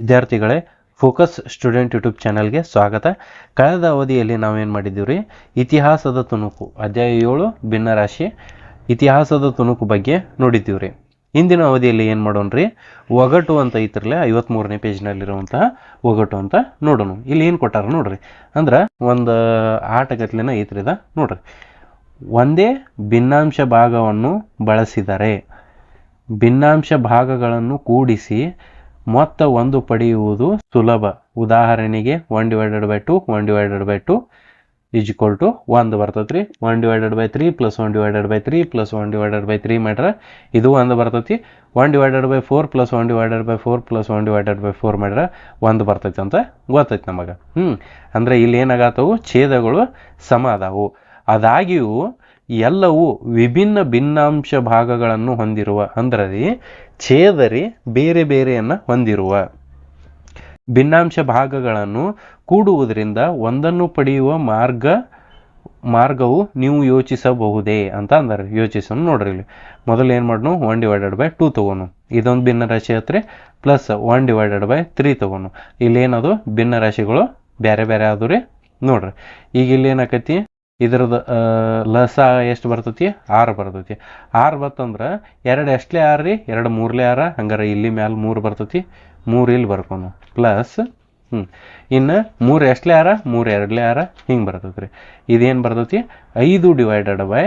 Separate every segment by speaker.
Speaker 1: ವಿದ್ಯಾರ್ಥಿಗಳೇ focus student YouTube ಚಾನಲ್ಗೆ ಸ್ವಾಗತ ಕಳೆದ ಅವಧಿಯಲ್ಲಿ ನಾವೇನು ಮಾಡಿದ್ದೀವಿ ರೀ ಇತಿಹಾಸದ ತುಣುಕು ಅಧ್ಯಾಯ ಏಳು ಭಿನ್ನರಾಶಿ ಇತಿಹಾಸದ ತುಣುಕು ಬಗ್ಗೆ ನೋಡಿದ್ದೀವಿ ರೀ ಇಂದಿನ ಅವಧಿಯಲ್ಲಿ ಏನು ಮಾಡೋಣ ರೀ ಒಗಟು ಅಂತ ಐತ್ರಲ್ಲ ಐವತ್ತ್ಮೂರನೇ ಪೇಜ್ನಲ್ಲಿರುವಂತಹ ಒಗಟು ಅಂತ ನೋಡೋಣ ಇಲ್ಲಿ ಏನು ಕೊಟ್ಟಾರ ನೋಡ್ರಿ ಅಂದ್ರೆ ಒಂದು ಆಟಗತ್ಲಿನ ಐತ್ರಿದ ನೋಡ್ರಿ ಒಂದೇ ಭಿನ್ನಾಂಶ ಭಾಗವನ್ನು ಬಳಸಿದರೆ ಭಿನ್ನಾಂಶ ಭಾಗಗಳನ್ನು ಕೂಡಿಸಿ ಮೊತ್ತ ಒಂದು ಪಡೆಯುವುದು ಸುಲಭ ಉದಾಹರಣೆಗೆ one divided by two one divided by two is equal to ಒಂದು ಬರ್ತೈತೆ ರೀ one divided by three plus one divided by three plus one divided by three ಮಾಡ್ರೆ ಇದು ಒಂದು ಬರ್ತೈತಿ one divided by four plus one divided by four plus one divided by four ಮಾಡ್ರೆ ಒಂದು ಬರ್ತೈತಿ ಅಂತ ಗೊತ್ತೈತಿ ನಮಗೆ ಹ್ಞೂ ಅಂದರೆ ಇಲ್ಲಿ ಏನಾಗತ್ತವು ಛೇದಗಳು ಸಮ ಅದಾವು ಅದಾಗಿಯೂ ಎಲ್ಲವೂ ವಿಭಿನ್ನ ಭಿನ್ನಾಂಶ ಭಾಗಗಳನ್ನು ಹೊಂದಿರುವ ಅಂದರೆ ಛೇದರಿ ಬೇರೆ ಬೇರೆಯನ್ನು ಹೊಂದಿರುವ ಭಿನ್ನಾಂಶ ಭಾಗಗಳನ್ನು ಕೂಡುವುದರಿಂದ ಒಂದನ್ನು ಪಡೆಯುವ ಮಾರ್ಗ ಮಾರ್ಗವು ನೀವು ಯೋಚಿಸಬಹುದೇ ಅಂತ ಅಂದ್ರೆ ಯೋಚಿಸೋಣ ನೋಡ್ರಿ ಇಲ್ಲಿ ಮೊದಲು ಏನು ಮಾಡೋಣ ಒನ್ ಡಿವೈಡೆಡ್ ಬೈ ಟೂ ತಗೋನು ಇದೊಂದು ಭಿನ್ನ ರಾಶಿ ಹತ್ರ plus one divided by three ತೊಗೋನು ಇಲ್ಲೇನದು ಭಿನ್ನ ರಾಶಿಗಳು ಬೇರೆ ಬೇರೆ ಆದವು ರೀ ನೋಡ್ರಿ ಈಗ ಇಲ್ಲಿ ಏನಾಕೈತಿ ಇದ್ರದ್ದು ಲಸ ಎಷ್ಟು ಬರ್ತೈತಿ ಆರು ಬರ್ತೈತಿ ಆರು ಬತ್ತಂದ್ರೆ ಎರಡು ಎಷ್ಟಲೇ ಆರು ರೀ ಎರಡು ಮೂರ್ಲೇ ಆರ ಹಂಗಾರೆ ಇಲ್ಲಿ ಮ್ಯಾಲೆ ಮೂರು ಬರ್ತೈತಿ ಮೂರು ಇಲ್ಲಿ ಬರ್ಕೊಂಡು ಪ್ಲಸ್ ಹ್ಞೂ ಇನ್ನು ಮೂರು ಎಷ್ಟಲೇ ಆರ ಮೂರು ಎರಡಲೇ ಆರ ಹಿಂಗೆ ಬರ್ತೈತಿ ರೀ ಇದೇನು ಬರ್ತೈತಿ ಐದು ಡಿವೈಡೆಡ್ ಬೈ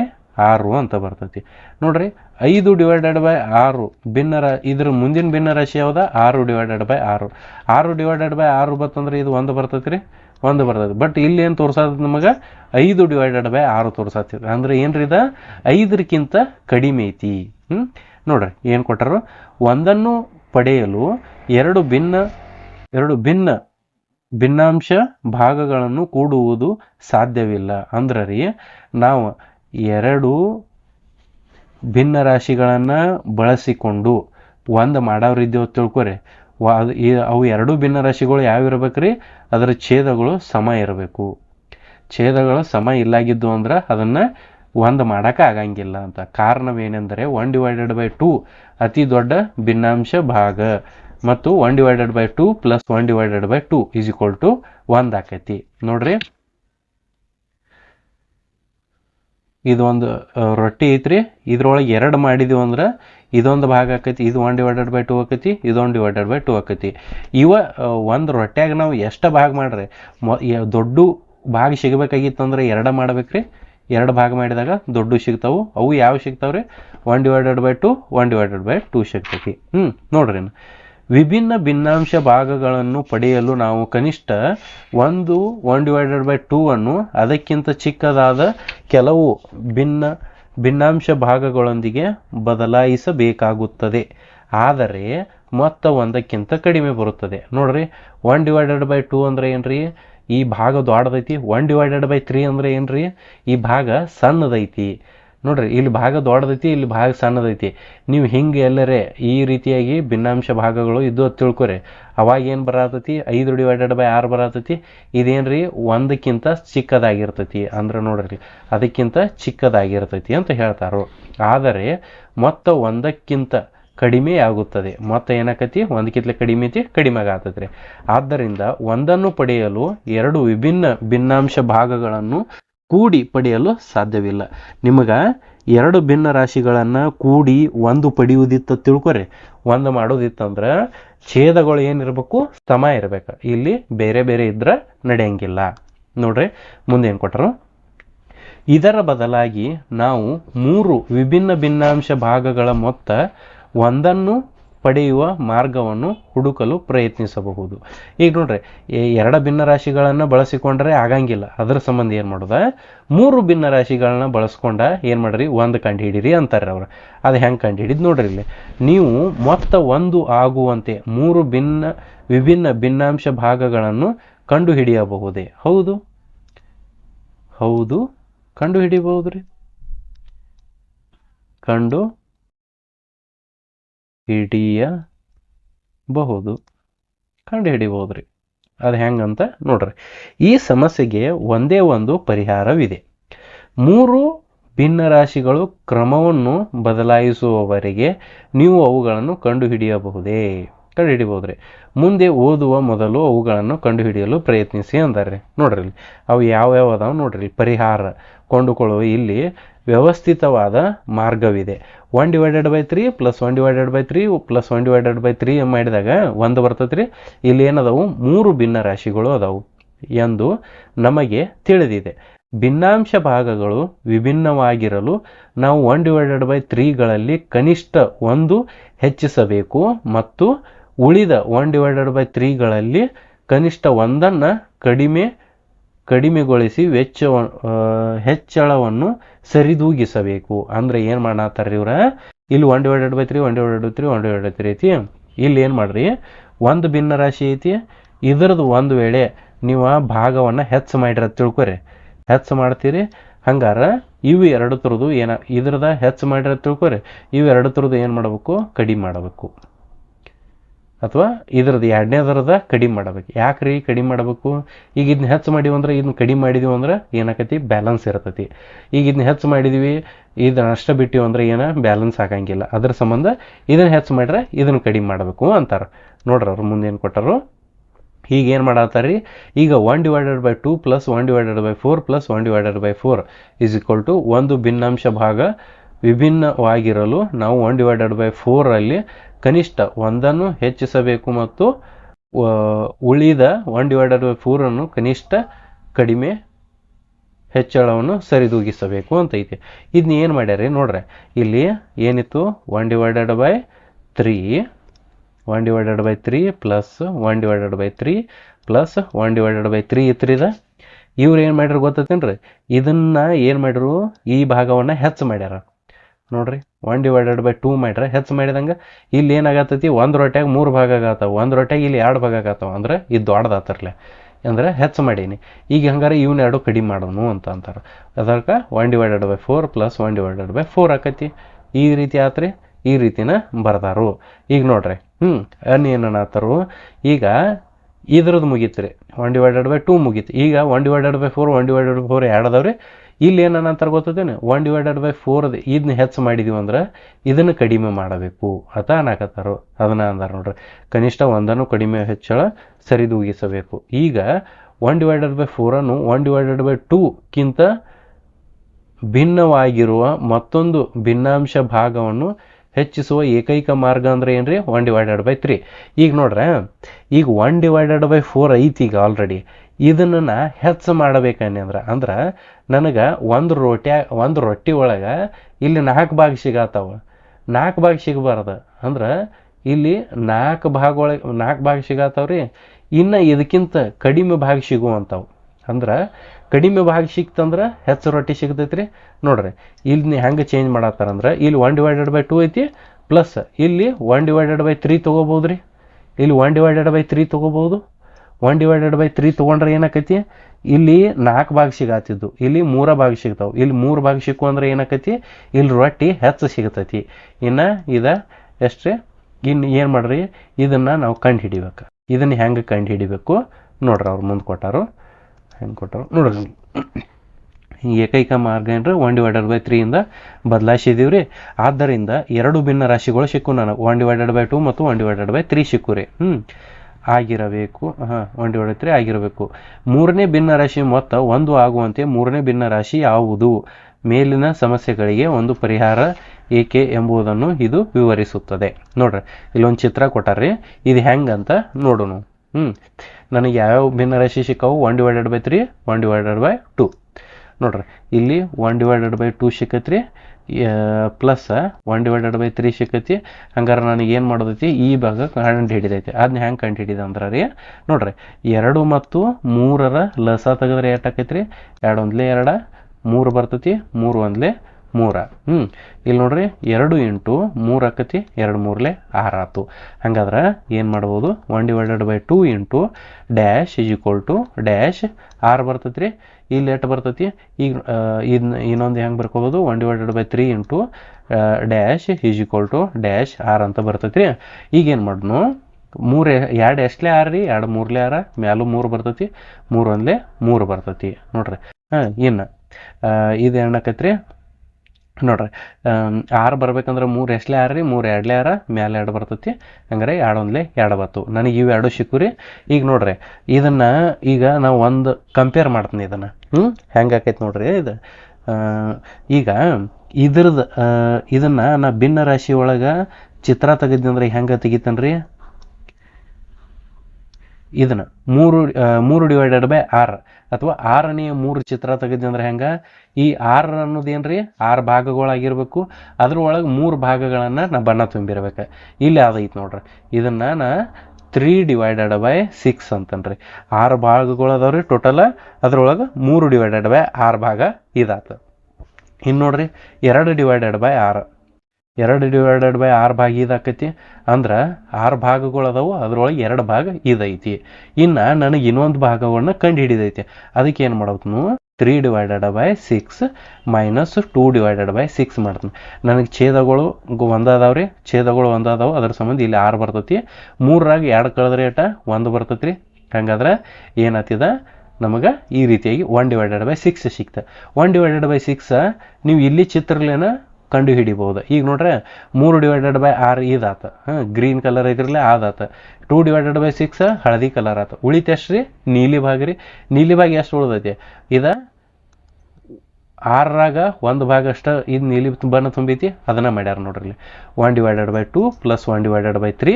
Speaker 1: ಆರು ಅಂತ ಬರ್ತೈತಿ ನೋಡ್ರಿ ಐದು ಡಿವೈಡೆಡ್ ಬೈ ಆರು ಭಿನ್ನರ ಇದ್ರ ಮುಂದಿನ ಭಿನ್ನ ರಾಶಿ ಯಾವ್ದು ಆರು ಡಿವೈಡೆಡ್ ಬೈ ಆರು ಆರು ಡಿವೈಡೆಡ್ ಬೈ ಆರು ಬತ್ತಂದ್ರೆ ಇದು ಒಂದು ಬರ್ತೈತಿ ರೀ ಒಂದು ಬರ್ತದೆ ಬಟ್ ಇಲ್ಲಿ ಏನು ತೋರ್ಸೋದು ನಮಗೆ ಐದು ಡಿವೈಡೆಡ್ ಬೈ ಆರು ತೋರ್ಸತ್ತೈತಿ ಅಂದ್ರೆ ಏನ್ರಿ ಇದು ಐದರಕ್ಕಿಂತ ಕಡಿಮೆ ಐತಿ ಹ್ಞೂ ನೋಡ್ರಿ ಏನು ಕೊಟ್ಟರು ಒಂದನ್ನು ಪಡೆಯಲು ಎರಡು ಭಿನ್ನ ಎರಡು ಭಿನ್ನ ಭಿನ್ನಾಂಶ ಭಾಗಗಳನ್ನು ಕೂಡುವುದು ಸಾಧ್ಯವಿಲ್ಲ ಅಂದ್ರೆ ರೀ ನಾವು ಎರಡು ಭಿನ್ನ ರಾಶಿಗಳನ್ನ ಬಳಸಿಕೊಂಡು ಒಂದು ಮಾಡೋರಿದ್ದೇವೆ ತಿಳ್ಕೊರಿ ವಾ ಈ ಅವು ಎರಡೂ ಭಿನ್ನ ರಾಶಿಗಳು ಯಾವಿರ್ಬೇಕ್ರಿ ಅದರ ಛೇದಗಳು ಸಮ ಇರಬೇಕು ಛೇದಗಳು ಸಮ ಇಲ್ಲಾಗಿದ್ದು ಅಂದ್ರೆ ಅದನ್ನು ಒಂದು ಮಾಡೋಕೆ ಆಗಂಗಿಲ್ಲ ಅಂತ ಕಾರಣವೇನೆಂದರೆ ಒನ್ ಡಿವೈಡೆಡ್ ಬೈ ಟೂ ಅತಿ ದೊಡ್ಡ ಭಿನ್ನಾಂಶ ಭಾಗ ಮತ್ತು one divided by two plus one divided by two is equal to ಒಂದು ಆಕೈತಿ ನೋಡ್ರಿ ಇದೊಂದು ರೊಟ್ಟಿ ಐತ್ರಿ ಇದ್ರೊಳಗೆ ಎರಡು ಮಾಡಿದ್ವಿ ಅಂದ್ರೆ ಇದೊಂದು ಭಾಗ ಆಕೈತಿ ಇದು ಒನ್ ಡಿವೈಡೆಡ್ ಬೈ ಟು ಆಕೈತಿ ಇದೊಂದು ಡಿವೈಡೆಡ್ ಬೈ ಟು ಆಕೈತಿ ಇವ ಒಂದು ರೊಟ್ಟಿಯಾಗ ನಾವು ಎಷ್ಟು ಭಾಗ ಮಾಡ್ರಿ ಮೊ ದೊಡ್ಡ ಭಾಗ ಸಿಗಬೇಕಾಗಿತ್ತಂದ್ರೆ ಎರಡು ಮಾಡ್ಬೇಕ್ರಿ ಎರಡು ಭಾಗ ಮಾಡಿದಾಗ ದೊಡ್ಡ ಸಿಗ್ತಾವೆ ಅವು ಯಾವ ಸಿಗ್ತಾವ್ರಿ one divided by two one divided by two ಸಿಗ್ತೈತಿ ಹ್ಞೂ ನೋಡ್ರಿ ವಿಭಿನ್ನ ಭಿನ್ನಾಂಶ ಭಾಗಗಳನ್ನು ಪಡೆಯಲು ನಾವು ಕನಿಷ್ಠ ಒಂದು ಒನ್ ಡಿವೈಡೆಡ್ ಬೈ ಟೂ ಅನ್ನು ಅದಕ್ಕಿಂತ ಚಿಕ್ಕದಾದ ಕೆಲವು ಭಿನ್ನ ಭಿನ್ನಾಂಶ ಭಾಗಗಳೊಂದಿಗೆ ಬದಲಾಯಿಸಬೇಕಾಗುತ್ತದೆ ಆದರೆ ಮೊತ್ತ ಒಂದಕ್ಕಿಂತ ಕಡಿಮೆ ಬರುತ್ತದೆ ನೋಡ್ರಿ ಒನ್ ಡಿವೈಡೆಡ್ ಬೈ ಟೂ ಅಂದರೆ ಏನ್ರಿ ಈ ಭಾಗ ದೊಡ್ಡದೈತಿ ಒನ್ ಡಿವೈಡೆಡ್ ಬೈ ತ್ರೀ ಅಂದರೆ ಏನ್ರಿ ಈ ಭಾಗ ಸಣ್ಣದೈತಿ ನೋಡ್ರಿ ಇಲ್ಲಿ ಭಾಗ ದೊಡ್ಡದೈತಿ ಇಲ್ಲಿ ಭಾಗ ಸಣ್ಣದೈತಿ ನೀವು ಹಿಂಗೆ ಎಲ್ಲರೇ ಈ ರೀತಿಯಾಗಿ ಭಿನ್ನಾಂಶ ಭಾಗಗಳು ಇದ್ದು ತಿಳ್ಕೊರಿ ಅವಾಗ ಏನು ಬರತೈತಿ ಐದು ಡಿವೈಡೆಡ್ ಬೈ ಆರು ಬರತೈತಿ ಇದೇನು ರೀ ಒಂದಕ್ಕಿಂತ ಚಿಕ್ಕದಾಗಿರ್ತೈತಿ ಅಂದ್ರೆ ನೋಡ್ರಿ ಅದಕ್ಕಿಂತ ಚಿಕ್ಕದಾಗಿರ್ತೈತಿ ಅಂತ ಹೇಳ್ತಾರೋ ಆದರೆ ಮೊತ್ತ ಒಂದಕ್ಕಿಂತ ಕಡಿಮೆ ಆಗುತ್ತದೆ ಮೊತ್ತ ಏನಾಕತಿ ಒಂದಕ್ಕಿಂತಲೇ ಕಡಿಮೆ ಐತಿ ಕಡಿಮೆ ರೀ ಆದ್ದರಿಂದ ಒಂದನ್ನು ಪಡೆಯಲು ಎರಡು ವಿಭಿನ್ನ ಭಿನ್ನಾಂಶ ಭಾಗಗಳನ್ನು ಕೂಡಿ ಪಡೆಯಲು ಸಾಧ್ಯವಿಲ್ಲ ನಿಮಗೆ ಎರಡು ಭಿನ್ನ ರಾಶಿಗಳನ್ನು ಕೂಡಿ ಒಂದು ಪಡೆಯುವುದಿತ್ತು ತಿಳ್ಕೊರಿ ಒಂದು ಮಾಡೋದಿತ್ತಂದ್ರೆ ಛೇದಗಳು ಏನಿರಬೇಕು ಸಮ ಇರಬೇಕು ಇಲ್ಲಿ ಬೇರೆ ಬೇರೆ ಇದ್ರ ನಡೆಯಂಗಿಲ್ಲ ನೋಡ್ರಿ ಮುಂದೆ ಏನು ಕೊಟ್ಟರು ಇದರ ಬದಲಾಗಿ ನಾವು ಮೂರು ವಿಭಿನ್ನ ಭಿನ್ನಾಂಶ ಭಾಗಗಳ ಮೊತ್ತ ಒಂದನ್ನು ಪಡೆಯುವ ಮಾರ್ಗವನ್ನು ಹುಡುಕಲು ಪ್ರಯತ್ನಿಸಬಹುದು ಈಗ ನೋಡ್ರಿ ಎರಡು ಭಿನ್ನರಾಶಿಗಳನ್ನು ಬಳಸಿಕೊಂಡ್ರೆ ಆಗಂಗಿಲ್ಲ ಅದರ ಸಂಬಂಧ ಏನು ಮಾಡೋದ ಮೂರು ರಾಶಿಗಳನ್ನ ಬಳಸ್ಕೊಂಡ ಏನು ಮಾಡ್ರಿ ಒಂದು ಕಂಡು ಹಿಡೀರಿ ಅಂತಾರೆ ಅವರು ಅದು ಹೆಂಗೆ ಕಂಡು ಹಿಡಿದು ನೋಡ್ರಿ ಇಲ್ಲಿ ನೀವು ಮೊತ್ತ ಒಂದು ಆಗುವಂತೆ ಮೂರು ಭಿನ್ನ ವಿಭಿನ್ನ ಭಿನ್ನಾಂಶ ಭಾಗಗಳನ್ನು ಹಿಡಿಯಬಹುದೇ ಹೌದು ಹೌದು ಕಂಡು ರೀ ಕಂಡು ಹಿಡಿಯಬಹುದು ಕಂಡುಹಿಡಿಬಹುದು ರೀ ಅದು ಹೆಂಗಂತ ನೋಡ್ರಿ ಈ ಸಮಸ್ಯೆಗೆ ಒಂದೇ ಒಂದು ಪರಿಹಾರವಿದೆ ಮೂರು ಭಿನ್ನ ರಾಶಿಗಳು ಕ್ರಮವನ್ನು ಬದಲಾಯಿಸುವವರೆಗೆ ನೀವು ಅವುಗಳನ್ನು ಕಂಡುಹಿಡಿಯಬಹುದೇ ರೀ ಮುಂದೆ ಓದುವ ಮೊದಲು ಅವುಗಳನ್ನು ಕಂಡುಹಿಡಿಯಲು ಪ್ರಯತ್ನಿಸಿ ಅಂತಾರೆ ನೋಡ್ರಿ ಅವು ಯಾವ್ಯಾವ ಅದಾವೆ ನೋಡ್ರಿ ಪರಿಹಾರ ಕೊಂಡುಕೊಳ್ಳುವ ಇಲ್ಲಿ ವ್ಯವಸ್ಥಿತವಾದ ಮಾರ್ಗವಿದೆ one divided by three plus one divided by three plus one divided by three ಮಾಡಿದಾಗ ಒಂದು ಬರ್ತೈತೆ ರೀ ಇಲ್ಲಿ ಏನದವು ಮೂರು ಭಿನ್ನ ರಾಶಿಗಳು ಅದಾವು ಎಂದು ನಮಗೆ ತಿಳಿದಿದೆ ಭಿನ್ನಾಂಶ ಭಾಗಗಳು ವಿಭಿನ್ನವಾಗಿರಲು ನಾವು ಒನ್ ಡಿವೈಡೆಡ್ ಬೈ ತ್ರೀಗಳಲ್ಲಿ ಕನಿಷ್ಠ ಒಂದು ಹೆಚ್ಚಿಸಬೇಕು ಮತ್ತು ಉಳಿದ ಒನ್ ಡಿವೈಡೆಡ್ ಬೈ ತ್ರೀಗಳಲ್ಲಿ ಕನಿಷ್ಠ ಒಂದನ್ನು ಕಡಿಮೆ ಕಡಿಮೆಗೊಳಿಸಿ ವೆಚ್ಚ ಹೆಚ್ಚಳವನ್ನು ಸರಿದೂಗಿಸಬೇಕು ಅಂದ್ರೆ ಏನು ಮಾಡತ್ತಾರ ಇವ್ರ ಇಲ್ಲಿ one divided by three one divided three one divided three ಐತಿ ಇಲ್ಲಿ ಏನು ಮಾಡ್ರಿ ಒಂದು ಭಿನ್ನ ರಾಶಿ ಐತಿ ಇದರದ್ದು ಒಂದು ವೇಳೆ ನೀವು ಭಾಗವನ್ನು ಹೆಚ್ಚು ಮಾಡಿರ ತಿಳ್ಕೊರಿ ಹೆಚ್ಚು ಮಾಡ್ತೀರಿ ಹಂಗಾರ ಇವು ಎರಡು ಥರದ್ದು ಏನ ಇದ್ರದ ಹೆಚ್ಚು ಮಾಡಿರ ತಿಳ್ಕೊರಿ ಇವು ಎರಡು ಥರದ್ದು ಏನು ಮಾಡಬೇಕು ಕಡಿಮೆ ಮಾಡಬೇಕು ಅಥವಾ ಇದ್ರದ್ದು ಎರಡನೇ ದರದ ಕಡಿಮೆ ಮಾಡಬೇಕು ಯಾಕೆ ರೀ ಕಡಿಮೆ ಮಾಡಬೇಕು ಈಗ ಇದನ್ನ ಹೆಚ್ಚು ಮಾಡಿವಿ ಅಂದ್ರೆ ಇದನ್ನ ಕಡಿಮೆ ಮಾಡಿದೀವಿ ಅಂದ್ರೆ ಏನಾಕತಿ ಬ್ಯಾಲೆನ್ಸ್ ಇರ್ತತಿ ಈಗ ಇದನ್ನ ಹೆಚ್ಚು ಮಾಡಿದೀವಿ ಇದನ್ನ ಅಷ್ಟು ಬಿಟ್ಟಿವಿ ಅಂದ್ರೆ ಏನ ಬ್ಯಾಲೆನ್ಸ್ ಆಗಂಗಿಲ್ಲ ಅದ್ರ ಸಂಬಂಧ ಇದನ್ನ ಹೆಚ್ಚು ಮಾಡ್ರೆ ಇದನ್ನ ಕಡಿಮೆ ಮಾಡಬೇಕು ಅಂತಾರೆ ನೋಡ್ರಿ ಅವ್ರು ಮುಂದೇನು ಕೊಟ್ಟರು ಈಗ ಏನು ಮಾಡತ್ತಾರೀ ಈಗ one divided by two plus one divided by four plus one divided by four is equal to ಒಂದು ಭಿನ್ನಾಂಶ ಭಾಗ ವಿಭಿನ್ನವಾಗಿರಲು ನಾವು ಒನ್ ಡಿವೈಡೆಡ್ ಬೈ ಫೋರಲ್ಲಿ ಕನಿಷ್ಠ ಒಂದನ್ನು ಹೆಚ್ಚಿಸಬೇಕು ಮತ್ತು ಉಳಿದ ಒನ್ ಡಿವೈಡೆಡ್ ಬೈ ಫೋರನ್ನು ಕನಿಷ್ಠ ಕಡಿಮೆ ಹೆಚ್ಚಳವನ್ನು ಸರಿದೂಗಿಸಬೇಕು ಅಂತೈತಿ ಇದನ್ನ ಏನು ಮಾಡ್ಯಾರಿ ನೋಡ್ರಿ ಇಲ್ಲಿ ಏನಿತ್ತು one divided by three one divided by three plus one divided by three plus one divided by three ಇತ್ರಿ ಇವ್ರು ಏನು ಮಾಡ್ಯಾರ ಗೊತ್ತೈತೇನ್ರಿ ಇದನ್ನು ಏನು ಮಾಡ್ಯಾರು ಈ ಭಾಗವನ್ನು ಹೆಚ್ಚು ಮಾಡ್ಯಾರ ನೋಡ್ರಿ ಒನ್ ಡಿವೈಡೆಡ್ ಬೈ ಟೂ ಮಾಡ್ರೆ ಹೆಚ್ಚು ಮಾಡಿದಂಗೆ ಇಲ್ಲಿ ಏನಾಗತ್ತೈತಿ ಒಂದು ರೊಟ್ಯಾಗ ಮೂರು ಭಾಗ ಆಗತ್ತವ ಒಂದು ರೊಟ್ಯಾಗ ಇಲ್ಲಿ ಎರಡು ಭಾಗ ಆಗತ್ತವ ಅಂದ್ರೆ ಇದು ದೊಡ್ಡದಾತರ್ಲೆ ಅಂದರೆ ಹೆಚ್ಚು ಮಾಡೀನಿ ಈಗ ಹಂಗಾರೆ ಇವ್ನ ಎರಡು ಕಡಿಮೆ ಮಾಡೋನು ಅಂತ ಅಂತಾರೆ ಅದಕ್ಕೆ one divided by four plus one divided by four ಆಕತಿ ಈ ರೀತಿ ಆತ್ರಿ ಈ ರೀತಿನ ಬರ್ದಾರು ಈಗ ನೋಡ್ರಿ ಹ್ಞೂ ಅನ್ ಏನನ್ನಾತರು ಈಗ ಇದ್ರದ್ದು ಮುಗೀತು ರೀ ಒನ್ ಡಿವೈಡೆಡ್ ಬೈ ಟೂ ಮುಗೀತು ಈಗ one divided by four one divided by four ಎರಡದವ್ರಿ ಇಲ್ಲಿ ಏನಂತಾರೆ ಅಂತಾರೆ ಗೊತ್ತದೇನು ಒನ್ ಡಿವೈಡೆಡ್ ಬೈ ಫೋರ್ ಅದು ಇದನ್ನ ಹೆಚ್ಚು ಮಾಡಿದೀವಿ ಅಂದ್ರೆ ಇದನ್ನು ಕಡಿಮೆ ಮಾಡಬೇಕು ಅಂತ ಅನ್ನಕತ್ತಾರೋ ಅದನ್ನ ಅಂದಾರ ನೋಡ್ರಿ ಕನಿಷ್ಠ ಒಂದನ್ನು ಕಡಿಮೆ ಹೆಚ್ಚಳ ಸರಿದೂಗಿಸಬೇಕು ಈಗ ಒನ್ ಡಿವೈಡೆಡ್ ಬೈ ಫೋರನ್ನು ಒನ್ ಡಿವೈಡೆಡ್ ಬೈ ಟೂಕ್ಕಿಂತ ಭಿನ್ನವಾಗಿರುವ ಮತ್ತೊಂದು ಭಿನ್ನಾಂಶ ಭಾಗವನ್ನು ಹೆಚ್ಚಿಸುವ ಏಕೈಕ ಮಾರ್ಗ ಅಂದ್ರೆ ಏನ್ರಿ ಒನ್ ಡಿವೈಡೆಡ್ ಬೈ ತ್ರೀ ಈಗ ನೋಡ್ರೆ ಈಗ ಒನ್ ಡಿವೈಡೆಡ್ ಬೈ ಫೋರ್ ಐತಿ ಈಗ ಆಲ್ರೆಡಿ ಇದನ್ನ ಹೆಚ್ಚು ಮಾಡ್ಬೇಕಂದ್ರೆ ಅಂದ್ರೆ ನನಗೆ ಒಂದು ರೋಟ್ಯಾಗ ಒಂದು ರೊಟ್ಟಿ ಒಳಗೆ ಇಲ್ಲಿ ನಾಲ್ಕು ಭಾಗ ಸಿಗಾತಾವ ನಾಲ್ಕು ಭಾಗ ಸಿಗಬಾರ್ದು ಅಂದ್ರೆ ಇಲ್ಲಿ ನಾಲ್ಕು ಭಾಗ ಒಳಗೆ ನಾಲ್ಕು ಭಾಗ ಸಿಗತ್ತಾವ ರೀ ಇನ್ನು ಇದಕ್ಕಿಂತ ಕಡಿಮೆ ಭಾಗ ಸಿಗುವಂಥವು ಅಂದ್ರೆ ಕಡಿಮೆ ಭಾಗ ಸಿಕ್ತಂದ್ರೆ ಹೆಚ್ಚು ರೊಟ್ಟಿ ಸಿಗ್ತೈತೆ ರೀ ನೋಡ್ರಿ ಇಲ್ಲಿ ಹೆಂಗೆ ಚೇಂಜ್ ಮಾಡತ್ತಾರಂದ್ರೆ ಇಲ್ಲಿ ಒನ್ ಡಿವೈಡೆಡ್ ಬೈ ಟೂ ಐತಿ ಪ್ಲಸ್ ಇಲ್ಲಿ ಒನ್ ಡಿವೈಡೆಡ್ ಬೈ ತ್ರೀ ತೊಗೋಬೋದು ರೀ ಇಲ್ಲಿ ಒನ್ ಡಿವೈಡೆಡ್ ಬೈ ತ್ರೀ ತೊಗೋಬೋದು ಒನ್ ಡಿವೈಡೆಡ್ ಬೈ ತ್ರೀ ತೊಗೊಂಡ್ರೆ ಏನಾಕೈತಿ ಇಲ್ಲಿ ನಾಲ್ಕು ಭಾಗ ಸಿಗತ್ತಿದ್ದು ಇಲ್ಲಿ ಮೂರ ಭಾಗ ಸಿಗ್ತಾವೆ ಇಲ್ಲಿ ಮೂರು ಭಾಗ ಸಿಕ್ಕು ಅಂದ್ರೆ ಏನಾಕೈತಿ ಇಲ್ಲಿ ರೊಟ್ಟಿ ಹೆಚ್ಚು ಸಿಗತೈತಿ ಇನ್ನು ಇದು ಎಷ್ಟ್ರಿ ಇನ್ನು ಏನು ಮಾಡ್ರಿ ಇದನ್ನ ನಾವು ಕಂಡು ಹಿಡಿಬೇಕು ಇದನ್ನು ಹೆಂಗೆ ಕಂಡು ಹಿಡಿಬೇಕು ನೋಡ್ರಿ ಅವ್ರು ಮುಂದೆ ಕೊಟ್ಟಾರು ಹೆಂಗೆ ಕೊಟ್ಟಾರು ನೋಡ್ರಿ ಏಕೈಕ ಮಾರ್ಗ ಏನ್ರಿ ಒನ್ ಡಿವೈಡೆಡ್ ಬೈ ತ್ರೀಯಿಂದ ಬದಲಾಯಿಸಿದೀವಿ ರೀ ಆದ್ದರಿಂದ ಎರಡು ಭಿನ್ನ ರಾಶಿಗಳು ಸಿಕ್ಕು ನನಗೆ ಒನ್ ಡಿವೈಡೆಡ್ ಬೈ ಟು ಮತ್ತು ಒನ್ ಡಿವೈಡೆಡ್ ಬೈ ತ್ರೀ ಸಿಕ್ಕು ರೀ ಹ್ಞೂ ಆಗಿರಬೇಕು ಒಂಟಿ ಒಡೆತ್ರಿ ಆಗಿರಬೇಕು ಮೂರನೇ ಭಿನ್ನ ರಾಶಿ ಮೊತ್ತ ಒಂದು ಆಗುವಂತೆ ಮೂರನೇ ಭಿನ್ನ ರಾಶಿ ಯಾವುದು ಮೇಲಿನ ಸಮಸ್ಯೆಗಳಿಗೆ ಒಂದು ಪರಿಹಾರ ಏಕೆ ಎಂಬುದನ್ನು ಇದು ವಿವರಿಸುತ್ತದೆ ನೋಡ್ರಿ ಇಲ್ಲೊಂದು ಚಿತ್ರ ಕೊಟ್ಟಾರ್ರಿ ಇದು ಹೆಂಗಂತ ನೋಡೋಣ ಹ್ಞೂ ನನಗೆ ಯಾವ್ಯಾವ ರಾಶಿ ಸಿಕ್ಕವು one divided by three one divided by two ನೋಡ್ರಿ ಇಲ್ಲಿ ಒನ್ ಡಿವೈಡೆಡ್ ಬೈ ಟು ಸಿಕ್ಕತ್ರಿ plus one divided by three ಸಿಕ್ಕತಿ ಹಂಗಾರೆ ನನಗೆ ಏನು ಮಾಡೋದೈತಿ ಈ ಭಾಗ ಕಂಡು ಹಿಡಿದೈತಿ ಅದನ್ನ ಹೆಂಗೆ ಕಂಡು ಹಿಡಿದ ಅಂದ್ರೆ ರೀ ನೋಡ್ರಿ ಎರಡು ಮತ್ತು ಮೂರರ ಲಸ ತೆಗೆದ್ರೆ ಎಷ್ಟು ಆಕೈತಿ ರೀ ಎರಡು ಒಂದ್ಲೇ ಎರಡ ಮೂರು ಬರ್ತೈತಿ ಮೂರು ಒಂದ್ಲೇ ಮೂರ ಹ್ಞೂ ಇಲ್ಲಿ ನೋಡ್ರಿ ಎರಡು ಇಂಟು ಮೂರು ಆಕತಿ ಎರಡು ಮೂರಲೆ ಆರು ಆಯ್ತು ಹಂಗಾದ್ರೆ ಏನು ಮಾಡ್ಬೋದು one divided by two into dash is equal to dash ಆರು ಬರ್ತೈತಿ ರೀ ಇಲ್ಲಿ ಎಷ್ಟು ಬರ್ತೈತಿ ಈಗ ಇದನ್ನ ಇನ್ನೊಂದು ಹೆಂಗೆ ಬರ್ಕೋಬೋದು one divided by three into dash is equal to dash ಆರ್ ಅಂತ ಬರ್ತೈತಿ ರೀ ಈಗೇನು ಮಾಡ್ನು ಮೂರು ಎರಡು ಎಷ್ಟಲೇ ಆರ್ರಿ ರೀ ಎರಡು ಮೂರ್ಲೆ ಆರ ಮ್ಯಾಲೂ ಮೂರು ಬರ್ತೈತಿ ಮೂರು ಒಂದ್ಲೆ ಮೂರು ಬರ್ತೈತಿ ನೋಡ್ರಿ ಹಾಂ ಇನ್ನು ಇದು ಏನಾಕೈತಿ ರೀ ನೋಡ್ರಿ ಆರು ಬರ್ಬೇಕಂದ್ರೆ ಮೂರು ಎಷ್ಟಲೇ ಆರು ರೀ ಮೂರು ಎರಡಲೇ ಆರ ಮ್ಯಾಲೆ ಎರಡು ಬರ್ತೈತಿ ಹಂಗಾರೆ ಎರಡು ಒಂದ್ಲೆ ಎರಡು ಬತ್ತು ನನಗೆ ಇವು ಎರಡು ಸಿಕ್ಕು ರೀ ಈಗ ನೋಡ್ರಿ ಇದನ್ನು ಈಗ ನಾವು ಒಂದು ಕಂಪೇರ್ ಮಾಡ್ತೀನಿ ಇದನ್ನು ಹ್ಞೂ ಹೆಂಗೆ ಆಕೈತೆ ನೋಡ್ರಿ ಇದು ಈಗ ಇದ್ರದ್ದು ಇದನ್ನು ನಾ ಭಿನ್ನ ರಾಶಿ ಒಳಗೆ ಚಿತ್ರ ತೆಗೆದ್ನಂದ್ರೆ ಹೆಂಗೆ ತೆಗಿತಾನೆ ರೀ ಇದನ್ನ ಮೂರು ಮೂರು ಡಿವೈಡೆಡ್ ಬೈ ಆರ್ ಅಥವಾ ಆರನೆಯ ಮೂರು ಚಿತ್ರ ಅಂದ್ರೆ ಹೆಂಗೆ ಈ ಆರ್ ಅನ್ನೋದೇನು ರೀ ಆರು ಭಾಗಗಳಾಗಿರ್ಬೇಕು ಅದ್ರೊಳಗೆ ಮೂರು ಭಾಗಗಳನ್ನು ನಾ ಬಣ್ಣ ತುಂಬಿರ್ಬೇಕು ಇಲ್ಲಿ ಅದೈತೆ ನೋಡ್ರಿ ಇದನ್ನ ನಾ ತ್ರೀ ಡಿವೈಡೆಡ್ ಬೈ ಸಿಕ್ಸ್ ಅಂತನ್ರಿ ಆರು ಭಾಗಗಳು ರೀ ಟೋಟಲ್ ಅದ್ರೊಳಗೆ ಮೂರು ಡಿವೈಡೆಡ್ ಬೈ ಆರು ಭಾಗ ಇದಾತ ಇನ್ನು ನೋಡ್ರಿ ಎರಡು ಡಿವೈಡೆಡ್ ಬೈ ಆರು ಎರಡು ಡಿವೈಡೆಡ್ ಬೈ ಆರು ಭಾಗ ಇದಾಕೈತಿ ಅಂದ್ರೆ ಆರು ಭಾಗಗಳು ಅದಾವು ಅದರೊಳಗೆ ಎರಡು ಭಾಗ ಇದೈತಿ ಇನ್ನು ನನಗೆ ಇನ್ನೊಂದು ಭಾಗಗಳನ್ನ ಕಂಡು ಹಿಡಿದೈತಿ ಅದಕ್ಕೆ ಏನು ಮಾಡೋದು ನೀವು three divided by six minus two divided by six ಮಾಡ್ತೀನಿ ನನಗೆ ಛೇದಗಳು ಒಂದಾದವು ರೀ ಛೇದಗಳು ಒಂದಾದವು ಅದ್ರ ಸಂಬಂಧ ಇಲ್ಲಿ ಆರು ಬರ್ತೈತಿ ಮೂರಾಗಿ ಎರಡು ಕಳೆದ್ರೆ ಏಟ ಒಂದು ಬರ್ತೈತಿ ರೀ ಹಂಗಾದ್ರೆ ಏನಾಗ್ತಿದೆ ನಮಗೆ ಈ ರೀತಿಯಾಗಿ ಒನ್ ಡಿವೈಡೆಡ್ ಬೈ ಸಿಕ್ಸ್ ಸಿಕ್ತ ಒನ್ ಡಿವೈಡೆಡ್ ಬೈ ಸಿಕ್ಸ್ ನೀವು ಇಲ್ಲಿ ಚಿತ್ರಲೇನ ಕಂಡು ಹಿಡಿಬೋದು ಈಗ ನೋಡ್ರೆ ಮೂರು ಡಿವೈಡೆಡ್ ಬೈ ಆರ್ ಇದಾತ ಗ್ರೀನ್ ಕಲರ್ ಐತಿರಲಿ ಆದಾತ ಟೂ ಡಿವೈಡೆಡ್ ಬೈ ಸಿಕ್ಸ್ ಹಳದಿ ಕಲರ್ ಆತ ಉಳಿತು ನೀಲಿ ಭಾಗ ರೀ ನೀಲಿ ಭಾಗ ಎಷ್ಟು ಉಳ್ದೈತಿ ಇದ ಆರರಾಗ ಒಂದು ಭಾಗ ಅಷ್ಟು ಇದು ನೀಲಿ ಬಣ್ಣ ತುಂಬೈತಿ ಅದನ್ನ ಮಾಡ್ಯಾರ ನೋಡ್ರಿ ಇಲ್ಲಿ one divided by two plus one divided by three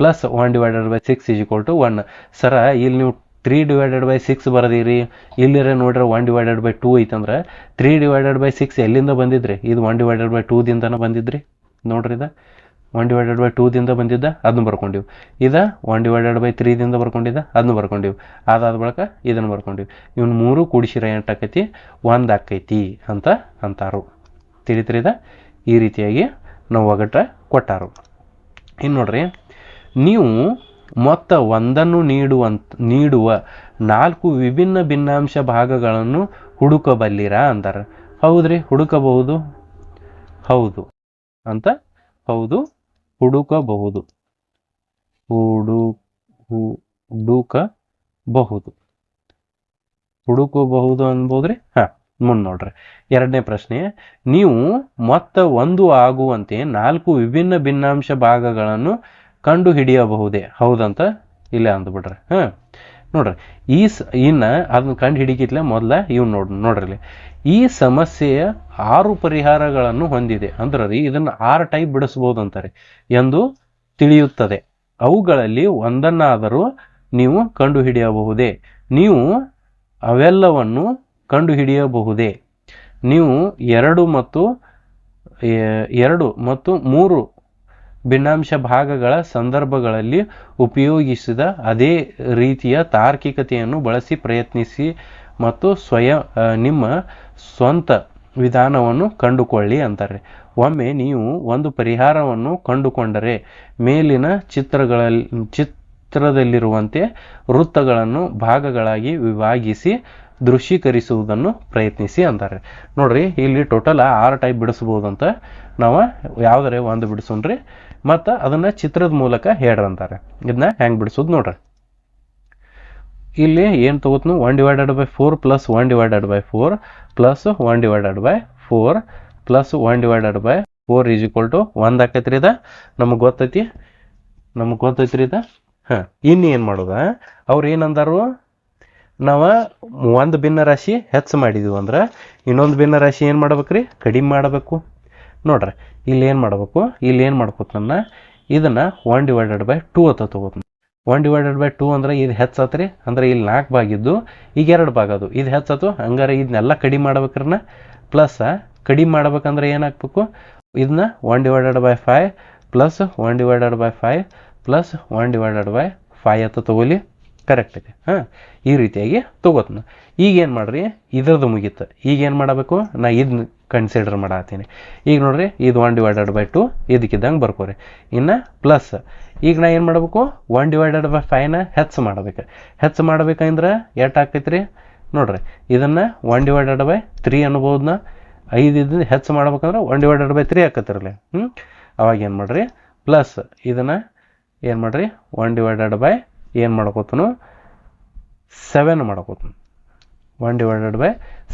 Speaker 1: plus one divided by six is equal to one ಸರ ಇಲ್ಲಿ ನೀವು ತ್ರೀ ಡಿವೈಡೆಡ್ ಬೈ ಸಿಕ್ಸ್ ಬರದಿರಿ ಇಲ್ಲಿರ ನೋಡ್ರಿ ಒನ್ ಡಿವೈಡೆಡ್ ಬೈ ಟೂ ಐತಂದ್ರೆ ತ್ರೀ ಡಿವೈಡೆಡ್ ಬೈ ಸಿಕ್ಸ್ ಎಲ್ಲಿಂದ ಬಂದಿದ್ರಿ ಇದು ಒನ್ ಡಿವೈಡೆಡ್ ಬೈ ಟೂದಿಂದನ ಬಂದಿದ್ರಿ ನೋಡ್ರಿ ಇದು ಒನ್ ಡಿವೈಡೆಡ್ ಬೈ ಟೂದಿಂದ ಬಂದಿದ್ದ ಅದನ್ನು ಬರ್ಕೊಂಡಿವಿ ಇದು ಒನ್ ಡಿವೈಡೆಡ್ ಬೈ ತ್ರೀದಿಂದ ಬರ್ಕೊಂಡಿದ್ದ ಅದನ್ನ ಬರ್ಕೊಂಡಿವಿ ಅದಾದ ಬಳಿಕ ಇದನ್ನು ಬರ್ಕೊಂಡಿವಿ ಇವ್ನು ಮೂರು ಕೂಡಿಸಿರ ಎಂಟಾಕೈತಿ ಒಂದು ಆಕೈತಿ ಅಂತ ಅಂತಾರು ತಿಳಿತ್ರಿದ ಈ ರೀತಿಯಾಗಿ ನಾವು ಒಗಟ ಕೊಟ್ಟಾರು ಇನ್ನು ನೋಡ್ರಿ ನೀವು ಮೊತ್ತ ಒಂದನ್ನು ನೀಡುವಂತ ನೀಡುವ ನಾಲ್ಕು ವಿಭಿನ್ನ ಭಿನ್ನಾಂಶ ಭಾಗಗಳನ್ನು ಹುಡುಕಬಲ್ಲಿರಾ ಅಂತಾರೆ ಹೌದ್ರಿ ಹುಡುಕಬಹುದು ಹೌದು ಅಂತ ಹೌದು ಹುಡುಕಬಹುದು ಹುಡು ಹುಡುಕಬಹುದು ಹುಡುಕಬಹುದು ಅನ್ಬೋದ್ರಿ ಹಾ ಮುಂದೆ ನೋಡ್ರಿ ಎರಡನೇ ಪ್ರಶ್ನೆ ನೀವು ಮೊತ್ತ ಒಂದು ಆಗುವಂತೆ ನಾಲ್ಕು ವಿಭಿನ್ನ ಭಿನ್ನಾಂಶ ಭಾಗಗಳನ್ನು ಕಂಡು ಹಿಡಿಯಬಹುದೇ ಹೌದಂತ ಇಲ್ಲೇ ಅಂದ್ಬಿಟ್ರೆ ಹಾಂ ನೋಡ್ರಿ ಈ ಸ ಇನ್ನು ಅದನ್ನು ಕಂಡು ಹಿಡಿಕಿತ್ಲೆ ಮೊದ್ಲ ಇವ್ ನೋಡ್ ನೋಡ್ರಿ ಈ ಸಮಸ್ಯೆಯ ಆರು ಪರಿಹಾರಗಳನ್ನು ಹೊಂದಿದೆ ಅಂದ್ರೆ ರೀ ಇದನ್ನು ಆರು ಟೈಪ್ ಬಿಡಿಸ್ಬೋದು ಅಂತಾರೆ ಎಂದು ತಿಳಿಯುತ್ತದೆ ಅವುಗಳಲ್ಲಿ ಒಂದನ್ನಾದರೂ ನೀವು ಕಂಡು ಹಿಡಿಯಬಹುದೇ ನೀವು ಅವೆಲ್ಲವನ್ನು ಕಂಡು ಹಿಡಿಯಬಹುದೇ ನೀವು ಎರಡು ಮತ್ತು ಎರಡು ಮತ್ತು ಮೂರು ಭಿನ್ನಾಂಶ ಭಾಗಗಳ ಸಂದರ್ಭಗಳಲ್ಲಿ ಉಪಯೋಗಿಸಿದ ಅದೇ ರೀತಿಯ ತಾರ್ಕಿಕತೆಯನ್ನು ಬಳಸಿ ಪ್ರಯತ್ನಿಸಿ ಮತ್ತು ಸ್ವಯಂ ನಿಮ್ಮ ಸ್ವಂತ ವಿಧಾನವನ್ನು ಕಂಡುಕೊಳ್ಳಿ ಅಂತಾರೆ ಒಮ್ಮೆ ನೀವು ಒಂದು ಪರಿಹಾರವನ್ನು ಕಂಡುಕೊಂಡರೆ ಮೇಲಿನ ಚಿತ್ರಗಳಲ್ಲಿ ಚಿತ್ರದಲ್ಲಿರುವಂತೆ ವೃತ್ತಗಳನ್ನು ಭಾಗಗಳಾಗಿ ವಿಭಾಗಿಸಿ ದೃಶ್ಯೀಕರಿಸುವುದನ್ನು ಪ್ರಯತ್ನಿಸಿ ಅಂತಾರೆ ನೋಡ್ರಿ ಇಲ್ಲಿ ಟೋಟಲ್ ಆರು ಟೈಪ್ ಬಿಡಿಸ್ಬೋದಂತ ನಾವು ಯಾವುದರೆ ಒಂದು ಬಿಡಿಸೋಣ್ರಿ ಮತ್ತು ಅದನ್ನು ಚಿತ್ರದ ಮೂಲಕ ಹೇಳ್ರಂತಾರೆ ಇದನ್ನ ಹೆಂಗೆ ಬಿಡಿಸೋದು ನೋಡ್ರಿ ಇಲ್ಲಿ ಏನು ತಗೋತ್ನು one divided by four plus one divided by four plus one divided by four plus one divided by four is equal to ಒಂದು ಆಕೈತ್ರಿ ಇದ ನಮಗೆ ಗೊತ್ತೈತಿ ನಮಗೆ ಗೊತ್ತೈತ್ರಿ ಇದ ಹಾಂ ಇನ್ನು ಏನು ಮಾಡೋದ ಅವ್ರು ಏನಂದರು ನಾವು ಒಂದು ಭಿನ್ನ ರಾಶಿ ಹೆಚ್ಚು ಮಾಡಿದ್ವಿ ಅಂದ್ರೆ ಇನ್ನೊಂದು ಭಿನ್ನ ರಾಶಿ ಏನು ಮಾಡ್ಬೇಕ್ರಿ ಕಡಿಮೆ ಮಾಡಬೇಕು ನೋಡ್ರಿ ಇಲ್ಲಿ ಏನು ಮಾಡಬೇಕು ಇಲ್ಲಿ ಏನು ಮಾಡ್ಕೋತ ನನ್ನ ಇದನ್ನು ಒನ್ ಡಿವೈಡೆಡ್ ಬೈ ಟೂ ಅಂತ ತೊಗೋತೀನಿ ಒನ್ ಡಿವೈಡೆಡ್ ಬೈ ಟೂ ಅಂದರೆ ಇದು ಹೆಚ್ಚತ್ತು ರೀ ಅಂದರೆ ಇಲ್ಲಿ ನಾಲ್ಕು ಭಾಗಿದ್ದು ಈಗ ಎರಡು ಭಾಗ ಅದು ಇದು ಹೆಚ್ಚತ್ತು ಹಂಗಾರೆ ಇದನ್ನೆಲ್ಲ ಕಡಿಮೆ ಮಾಡ್ಬೇಕ್ರನ್ನ ಪ್ಲಸ್ ಕಡಿಮೆ ಮಾಡ್ಬೇಕಂದ್ರೆ ಹಾಕ್ಬೇಕು ಇದನ್ನ one divided by five plus one divided by five plus one divided by five ಅಂತ ತೊಗೊಲಿ ಕರೆಕ್ಟ್ ಐತೆ ಹಾಂ ಈ ರೀತಿಯಾಗಿ ತೊಗೋತನ ಈಗೇನು ಮಾಡ್ರಿ ಇದ್ರದ್ದು ಮುಗೀತು ಈಗೇನು ಮಾಡಬೇಕು ನಾ ಇದನ್ನ ಕನ್ಸಿಡರ್ ಮಾಡತ್ತೀನಿ ಈಗ ನೋಡ್ರಿ ಇದು ಒನ್ ಡಿವೈಡೆಡ್ ಬೈ ಟು ಇದಕ್ಕಿದ್ದಂಗೆ ಬರ್ಕೋರಿ ಇನ್ನು ಪ್ಲಸ್ ಈಗ ನಾ ಏನು ಮಾಡಬೇಕು ಒನ್ ಡಿವೈಡೆಡ್ ಬೈ ಫೈವ್ನ ಹೆಚ್ಚು ಮಾಡಬೇಕು ಹೆಚ್ಚು ಮಾಡ್ಬೇಕಂದ್ರೆ ಎಷ್ಟು ಆಗ್ತೈತೆ ನೋಡ್ರಿ ಇದನ್ನು ಒನ್ ಡಿವೈಡೆಡ್ ಬೈ ತ್ರೀ ಅನ್ಬೋದನ್ನ ಐದು ಇದ್ದಿದ್ದು ಹೆಚ್ಚು ಮಾಡ್ಬೇಕಂದ್ರೆ ಒನ್ ಡಿವೈಡೆಡ್ ಬೈ ತ್ರೀ ಆಕತ್ತಿರಲಿ ಹ್ಞೂ ಅವಾಗ ಏನು ಮಾಡಿರಿ ಪ್ಲಸ್ ಇದನ್ನು ಏನು ಮಾಡಿರಿ ಒನ್ ಡಿವೈಡೆಡ್ ಬೈ ಏನು ಮಾಡ್ಕೋತನು ಸೆವೆನ್ ಮಾಡ್ಕೋತನು ಒನ್ ಡಿವೈಡೆಡ್ ಬೈ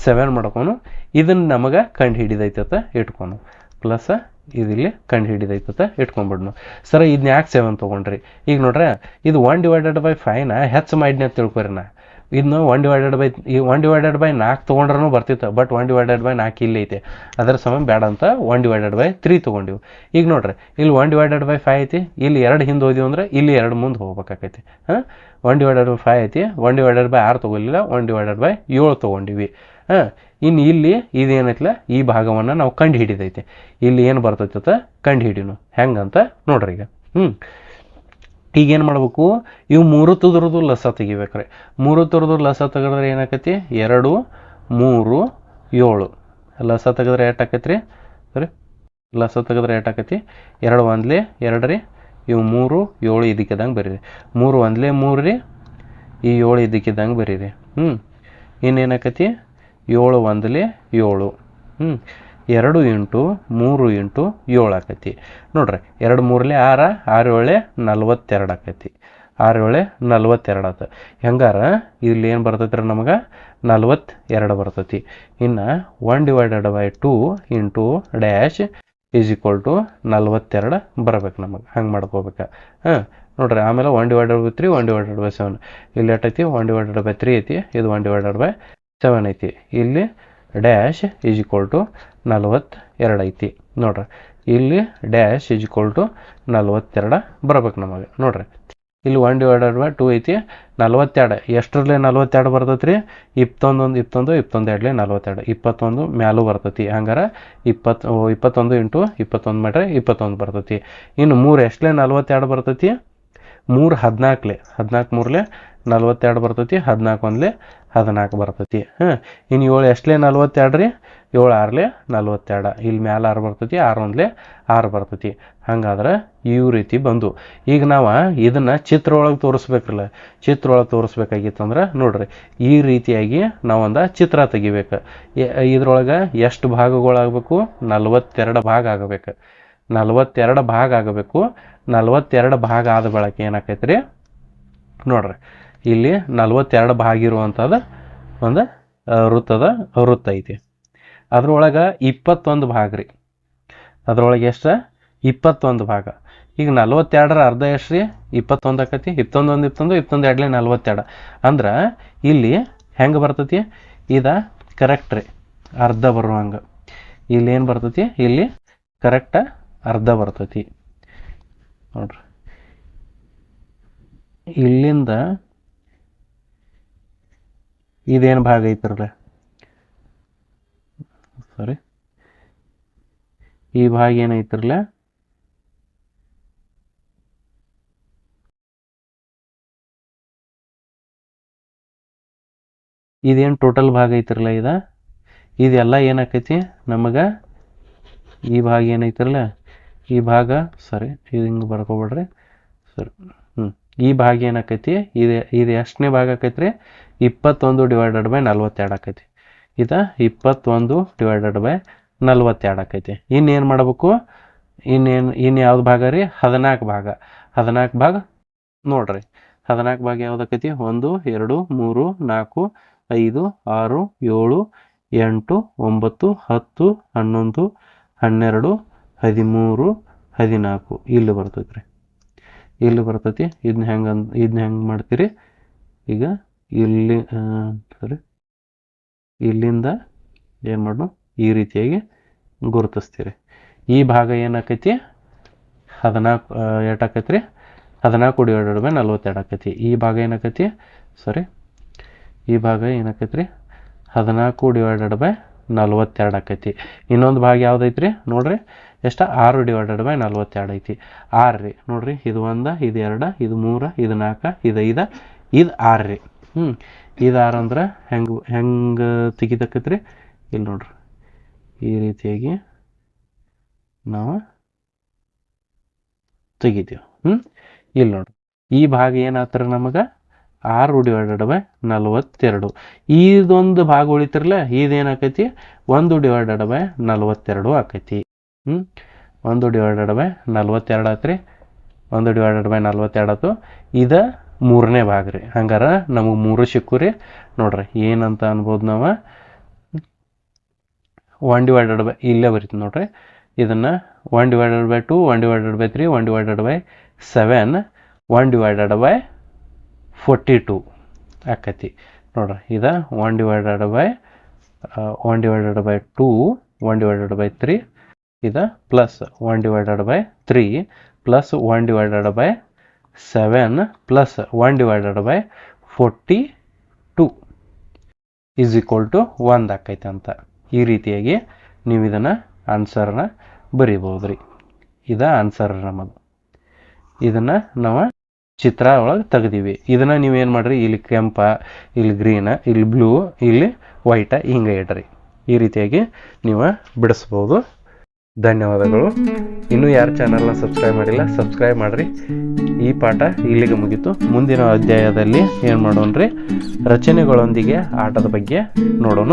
Speaker 1: ಸೆವೆನ್ ಮಾಡ್ಕೊನು ಇದನ್ನು ನಮಗೆ ಕಂಡು ಹಿಡಿದೈತತ ಇಟ್ಕೊನು ಪ್ಲಸ್ ಇದಿಲ್ಲಿ ಕಂಡು ಹಿಡಿದೈತತ ಇಟ್ಕೊಂಬಿಡ್ನು ಸರ್ ಇದನ್ನ ಯಾಕೆ ಸೆವೆನ್ ತೊಗೊಂಡ್ರಿ ಈಗ ನೋಡ್ರಿ ಇದು ಒನ್ ಡಿವೈಡೆಡ್ ಬೈ ಫೈವ್ನ ಹೆಚ್ಚು ಮಾಡಿನ ತಿಳ್ಕೊರಿ ನಾ ಇದನ್ನು ಒನ್ ಡಿವೈಡೆಡ್ ಬೈ ಈ ಒನ್ ಡಿವೈಡೆಡ್ ಬೈ ನಾಲ್ಕು ತೊಗೊಂಡ್ರೂ ಬರ್ತಿತ್ತು ಬಟ್ ಒನ್ ಡಿವೈಡೆಡ್ ಬೈ ನಾಲ್ಕು ಇಲ್ಲಿ ಐತೆ ಅದರ ಸಮಯ ಬೇಡ ಅಂತ ಒನ್ ಡಿವೈಡೆಡ್ ಬೈ ತ್ರೀ ತೊಗೊಂಡಿವಿ ಈಗ ನೋಡ್ರಿ ಇಲ್ಲಿ ಒನ್ ಡಿವೈಡೆಡ್ ಬೈ ಫೈ ಐತಿ ಇಲ್ಲಿ ಎರಡು ಹಿಂದೆ ಹೋದಿವಿ ಅಂದರೆ ಇಲ್ಲಿ ಎರಡು ಮುಂದೆ ಹೋಗ್ಬೇಕಾಕೈತಿ ಹಾಂ ಒನ್ ಡಿವೈಡೆಡ್ ಬೈ ಫೈವ್ ಐತಿ ಒನ್ ಡಿವೈಡೆಡ್ ಬೈ ಆರು ತೊಗೊಲಿಲ್ಲ ಒನ್ ಡಿವೈಡೆಡ್ ಬೈ ಏಳು ತೊಗೊಂಡಿವಿ ಹಾಂ ಇನ್ನು ಇಲ್ಲಿ ಇದೇನೈತಿಲ್ಲ ಈ ಭಾಗವನ್ನು ನಾವು ಕಂಡು ಹಿಡಿದೈತಿ ಇಲ್ಲಿ ಏನು ಬರ್ತೈತೆ ಕಂಡು ಹಿಡಿನು ಹೆಂಗಂತ ನೋಡ್ರಿ ಈಗ ಹ್ಞೂ ಈಗೇನು ಮಾಡಬೇಕು ಇವು ಮೂರು ತುದ್ರದ್ದು ಲಸ ತೆಗಿಬೇಕ್ರಿ ಮೂರು ತುರದ್ದು ಲಸ ತೆಗೆದ್ರೆ ಏನಾಕತಿ ಎರಡು ಮೂರು ಏಳು ಲಸ ತೆಗೆದ್ರೆ ಎಷ್ಟು ರೀ ಸರಿ ಲಸ ತೆಗೆದ್ರೆ ಎಷ್ಟು ಆಕೈತಿ ಎರಡು ಒಂದ್ಲೆ ಎರಡು ರೀ ಇವು ಮೂರು ಏಳು ಇದಕ್ಕಿದ್ದಂಗೆ ಬರೀರಿ ಮೂರು ಒಂದ್ಲೆ ಮೂರು ರೀ ಈ ಏಳು ಇದಕ್ಕಿದ್ದಂಗೆ ಬರೀರಿ ಹ್ಞೂ ಇನ್ನೇನಾಕತಿ ಏಳು ಒಂದ್ಲೆ ಏಳು ಹ್ಞೂ ಎರಡು ಇಂಟು ಮೂರು ಇಂಟು ಏಳು ಆಕೈತಿ ನೋಡ್ರಿ ಎರಡು ಮೂರಲೆ ಆರ ಆರು ಏಳೆ ನಲ್ವತ್ತೆರಡು ಆಕೈತಿ ಆರು ಏಳೆ ನಲ್ವತ್ತೆರಡು ಆತ ಹೆಂಗಾರ ಇಲ್ಲಿ ಏನು ಬರ್ತೈತ್ರಿ ರೀ ನಮಗೆ ನಲ್ವತ್ತೆರಡು ಬರ್ತೈತಿ ಇನ್ನು one divided by two into dash is equal to ನಲ್ವತ್ತೆರಡು ಬರಬೇಕು ನಮಗೆ ಹಂಗೆ ಮಾಡ್ಕೋಬೇಕು ಹಾಂ ನೋಡ್ರಿ ಆಮೇಲೆ one divided by three one divided by seven ಇಲ್ಲಿ ಎಟ್ಟೈತಿ ಒನ್ ಡಿವೈಡೆಡ್ ಬೈ ತ್ರೀ ಐತಿ ಇದು ಒನ್ ಡಿವೈಡೆಡ್ ಬೈ ಸೆವೆನ್ ಐತಿ ಇಲ್ಲಿ ಡ್ಯಾಶ್ ಈಜ್ ಈಕ್ವಲ್ ಟು ನಲ್ವತ್ತೆರಡು ಐತಿ ನೋಡ್ರಿ ಇಲ್ಲಿ ಡ್ಯಾಶ್ ಈಜ್ ಈಕ್ವಲ್ ಟು ನಲ್ವತ್ತೆರಡು ಬರಬೇಕು ನಮಗೆ ನೋಡ್ರಿ ಇಲ್ಲಿ ಒನ್ ಡಿವೈಡೆಡ್ ಬೈ ಟೂ ಐತಿ ನಲ್ವತ್ತೆರಡು ಎಷ್ಟರಲ್ಲಿ ನಲ್ವತ್ತೆರಡು ಬರ್ತೈತ್ರಿ ರೀ ಇಪ್ಪತ್ತೊಂದೊಂದು ಇಪ್ಪತ್ತೊಂದು ಇಪ್ಪತ್ತೊಂದೆರಡಲಿ ನಲ್ವತ್ತೆರಡು ಇಪ್ಪತ್ತೊಂದು ಮ್ಯಾಲೂ ಬರ್ತೈತಿ ಹಂಗಾರೆ ಇಪ್ಪತ್ತು ಇಪ್ಪತ್ತೊಂದು ಇಂಟು ಇಪ್ಪತ್ತೊಂದು ಮಾಡ್ರೆ ಇಪ್ಪತ್ತೊಂದು ಬರ್ತೈತಿ ಇನ್ನು ಮೂರು ಎಷ್ಟಲೇ ನಲ್ವತ್ತೆರಡು ಬರ್ತೈತಿ ಮೂರು ಹದಿನಾಲ್ಕಲೆ ಹದಿನಾಲ್ಕು ಮೂರಲೆ ನಲ್ವತ್ತೆರಡು ಬರ್ತೈತಿ ಹದಿನಾಲ್ಕು ಒಂದ್ಲೆ ಹದಿನಾಲ್ಕು ಬರ್ತೈತಿ ಹಾಂ ಇನ್ನು ಏಳು ಎಷ್ಟಲೇ ನಲ್ವತ್ತೆರಡು ರೀ ಏಳು ಆರ್ಲೆ ನಲ್ವತ್ತೆರಡು ಇಲ್ಲಿ ಮ್ಯಾಲೆ ಆರು ಬರ್ತೈತಿ ಆರು ಒಂದ್ಲೇ ಆರು ಬರ್ತೈತಿ ಹಂಗಾದ್ರೆ ಈ ರೀತಿ ಬಂದು ಈಗ ನಾವು ಇದನ್ನು ಚಿತ್ರೊಳಗೆ ಒಳಗೆ ತೋರಿಸ್ಬೇಕಲ್ಲ ಚಿತ್ರ ತೋರಿಸ್ಬೇಕಾಗಿತ್ತಂದ್ರೆ ನೋಡ್ರಿ ಈ ರೀತಿಯಾಗಿ ನಾವೊಂದು ಚಿತ್ರ ತೆಗಿಬೇಕು ಇದ್ರೊಳಗೆ ಎಷ್ಟು ಭಾಗಗಳಾಗಬೇಕು ನಲ್ವತ್ತೆರಡು ಭಾಗ ಆಗಬೇಕು ನಲ್ವತ್ತೆರಡು ಭಾಗ ಆಗಬೇಕು ನಲ್ವತ್ತೆರಡು ಭಾಗ ಆದ ಬಳಕೆ ಏನಾಕೈತೆ ನೋಡ್ರಿ ಇಲ್ಲಿ ನಲ್ವತ್ತೆರಡು ಭಾಗ ಇರುವಂಥದ್ದು ಒಂದು ವೃತ್ತದ ವೃತ್ತ ಐತಿ ಅದ್ರೊಳಗೆ ಇಪ್ಪತ್ತೊಂದು ಭಾಗ ರೀ ಅದ್ರೊಳಗೆ ಎಷ್ಟು ಇಪ್ಪತ್ತೊಂದು ಭಾಗ ಈಗ ನಲ್ವತ್ತೆರಡರ ಅರ್ಧ ಎಷ್ಟು ರೀ ಇಪ್ಪತ್ತೊಂದು ಆಕತಿ ಒಂದು ಇಪ್ಪತ್ತೊಂದು ಇಪ್ಪತ್ತೊಂದು ಎರಡಲೇ ನಲ್ವತ್ತೆರಡು ಅಂದ್ರೆ ಇಲ್ಲಿ ಹೆಂಗೆ ಬರ್ತತಿ ಇದು ಕರೆಕ್ಟ್ ರೀ ಅರ್ಧ ಬರುವಂಗೆ ಇಲ್ಲಿ ಏನು ಬರ್ತತಿ ಇಲ್ಲಿ ಕರೆಕ್ಟ ಅರ್ಧ ಬರ್ತತಿ ನೋಡ್ರಿ ಇಲ್ಲಿಂದ ಇದೇನು ಭಾಗ ಐತ್ರಲ್ಲ ಸಾರಿ ಈ ಭಾಗ ಏನೈತ್ರಲ್ಲ ಇದೇನು ಟೋಟಲ್ ಭಾಗ ಐತ್ರಲ್ಲ ಇದ ಇದೆಲ್ಲ ಏನಾಕೈತಿ ನಮಗೆ ಈ ಭಾಗ ಏನೈತಿರಲ್ಲ ಈ ಭಾಗ ಸರಿ ಇದು ಹಿಂಗೆ ಬರ್ಕೊಬೇಡ್ರಿ ಸರಿ ಈ ಭಾಗ ಏನಾಕೈತಿ ಇದು ಇದು ಎಷ್ಟನೇ ಭಾಗ ಆಕೈತಿ ರೀ ಇಪ್ಪತ್ತೊಂದು ಡಿವೈಡೆಡ್ ಬೈ ನಲ್ವತ್ತೆರಡು ಆಕೈತಿ ಇದು ಇಪ್ಪತ್ತೊಂದು ಡಿವೈಡೆಡ್ ಬೈ ನಲ್ವತ್ತೆರಡು ಆಕೈತಿ ಇನ್ನೇನು ಮಾಡಬೇಕು ಇನ್ನೇನು ಇನ್ನು ಯಾವ್ದು ಭಾಗ ರೀ ಹದಿನಾಲ್ಕು ಭಾಗ ಹದಿನಾಲ್ಕು ಭಾಗ ನೋಡ್ರಿ ಹದಿನಾಲ್ಕು ಭಾಗ ಯಾವ್ದು ಆಕೈತಿ ಒಂದು ಎರಡು ಮೂರು ನಾಲ್ಕು ಐದು ಆರು ಏಳು ಎಂಟು ಒಂಬತ್ತು ಹತ್ತು ಹನ್ನೊಂದು ಹನ್ನೆರಡು ಹದಿಮೂರು ಹದಿನಾಲ್ಕು ಇಲ್ಲಿ ಬರ್ತೈತೆ ರೀ ಇಲ್ಲಿ ಬರ್ತೈತಿ ಇದನ್ನ ಹೆಂಗೆ ಇದನ್ನ ಹೆಂಗೆ ಮಾಡ್ತೀರಿ ಈಗ ಇಲ್ಲಿ ಸರಿ ಇಲ್ಲಿಂದ ಏನು ಮಾಡೋ ಈ ರೀತಿಯಾಗಿ ಗುರುತಿಸ್ತೀರಿ ಈ ಭಾಗ ಏನಾಕೈತಿ ಹದಿನಾಲ್ಕು ರೀ ಹದಿನಾಲ್ಕು ಡಿವೈಡೆಡ್ ಬೈ ನಲ್ವತ್ತೆರಡು ಆಕೈತಿ ಈ ಭಾಗ ಏನಾಕೈತಿ ಸಾರಿ ಈ ಭಾಗ ರೀ ಹದಿನಾಲ್ಕು ಡಿವೈಡೆಡ್ ಬೈ ನಲ್ವತ್ತೆರಡು ಆಕೈತಿ ಇನ್ನೊಂದು ಭಾಗ ಯಾವ್ದೈತಿ ರೀ ನೋಡ್ರಿ ಎಷ್ಟ ಆರು ಡಿವೈಡೆಡ್ ಬೈ ನಲ್ವತ್ತೆರಡು ಐತಿ ಆರು ರೀ ನೋಡ್ರಿ ಇದು ಒಂದು ಇದು ಎರಡು ಇದು ಮೂರು ಇದು ನಾಲ್ಕು ಇದು ಐದು ಇದು ಆರು ರೀ ಹ್ಞೂ ಇದು ಆರು ಅಂದ್ರೆ ಹೆಂಗೆ ಹೆಂಗೆ ತೆಗಿತಕ್ಕೈತ್ರಿ ಇಲ್ಲಿ ನೋಡ್ರಿ ಈ ರೀತಿಯಾಗಿ ನಾವು ತೆಗಿತೀವಿ ಹ್ಞೂ ಇಲ್ಲಿ ನೋಡ್ರಿ ಈ ಭಾಗ ಏನಾಗ್ತಾರೆ ನಮಗೆ ಆರು ಡಿವೈಡೆಡ್ ಬೈ ನಲ್ವತ್ತೆರಡು ಇದೊಂದು ಭಾಗ ಉಳಿತಿರಲ್ಲ ಇದೇನಾಕೈತಿ ಒಂದು ಡಿವೈಡೆಡ್ ಬೈ ನಲ್ವತ್ತೆರಡು ಆಕೈತಿ ಹ್ಞೂ ಒಂದು ಡಿವೈಡೆಡ್ ಬೈ ನಲ್ವತ್ತೆರಡು ಆತ್ರಿ ಒಂದು ಡಿವೈಡೆಡ್ ಬೈ ನಲ್ವತ್ತೆರಡು ಆತು ಇದು ಮೂರನೇ ಭಾಗ ರೀ ಹಂಗಾರ ನಮಗೆ ಮೂರು ಸಿಕ್ಕು ರೀ ನೋಡ್ರಿ ಏನಂತ ಅನ್ಬೋದು ನಾವು ಒನ್ ಡಿವೈಡೆಡ್ ಬೈ ಇಲ್ಲೇ ಬರೀತೀವಿ ನೋಡ್ರಿ ಇದನ್ನು one divided by two one divided by three one divided by seven one divided by forty two ಆಕೈತಿ ನೋಡ್ರಿ ಇದು one divided by one divided by two one divided by three ಇದು plus one divided by three plus one divided by seven plus one divided by forty two is equal to ಒಂದು ಆಕೈತೆ ಅಂತ ಈ ರೀತಿಯಾಗಿ ನೀವು ಇದನ್ನು ಆನ್ಸರ್ನ ಬರಿಬೋದು ಇದು ಆನ್ಸರ್ ನಮ್ಮದು ಇದನ್ನು ನಾವು ಚಿತ್ರ ಒಳಗೆ ತೆಗ್ದೀವಿ ಇದನ್ನು ನೀವೇನು ಮಾಡಿರಿ ಇಲ್ಲಿ ಕೆಂಪ ಇಲ್ಲಿ ಗ್ರೀನ ಇಲ್ಲಿ ಬ್ಲೂ ಇಲ್ಲಿ ವೈಟ ಹಿಂಗೆ ಇಡ್ರಿ ಈ ರೀತಿಯಾಗಿ ನೀವು ಬಿಡಿಸ್ಬೋದು ಧನ್ಯವಾದಗಳು ಇನ್ನೂ ಯಾರು ಚಾನಲ್ನ ಸಬ್ಸ್ಕ್ರೈಬ್ ಮಾಡಿಲ್ಲ ಸಬ್ಸ್ಕ್ರೈಬ್ ಮಾಡಿರಿ ಈ ಪಾಠ ಇಲ್ಲಿಗೆ ಮುಗಿತು ಮುಂದಿನ ಅಧ್ಯಾಯದಲ್ಲಿ ಏನು ಮಾಡೋಣ ರೀ ರಚನೆಗಳೊಂದಿಗೆ ಆಟದ ಬಗ್ಗೆ ನೋಡೋಣ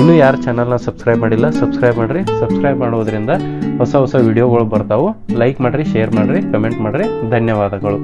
Speaker 1: ಇನ್ನೂ ಯಾರು ಚಾನಲ್ನ ಸಬ್ಸ್ಕ್ರೈಬ್ ಮಾಡಿಲ್ಲ ಸಬ್ಸ್ಕ್ರೈಬ್ ಮಾಡಿರಿ ಸಬ್ಸ್ಕ್ರೈಬ್ ಮಾಡೋದ್ರಿಂದ ಹೊಸ ಹೊಸ ವಿಡಿಯೋಗಳು ಬರ್ತಾವೆ ಲೈಕ್ ಮಾಡಿರಿ ಶೇರ್ ಮಾಡಿರಿ ಕಮೆಂಟ್ ಮಾಡಿರಿ ಧನ್ಯವಾದಗಳು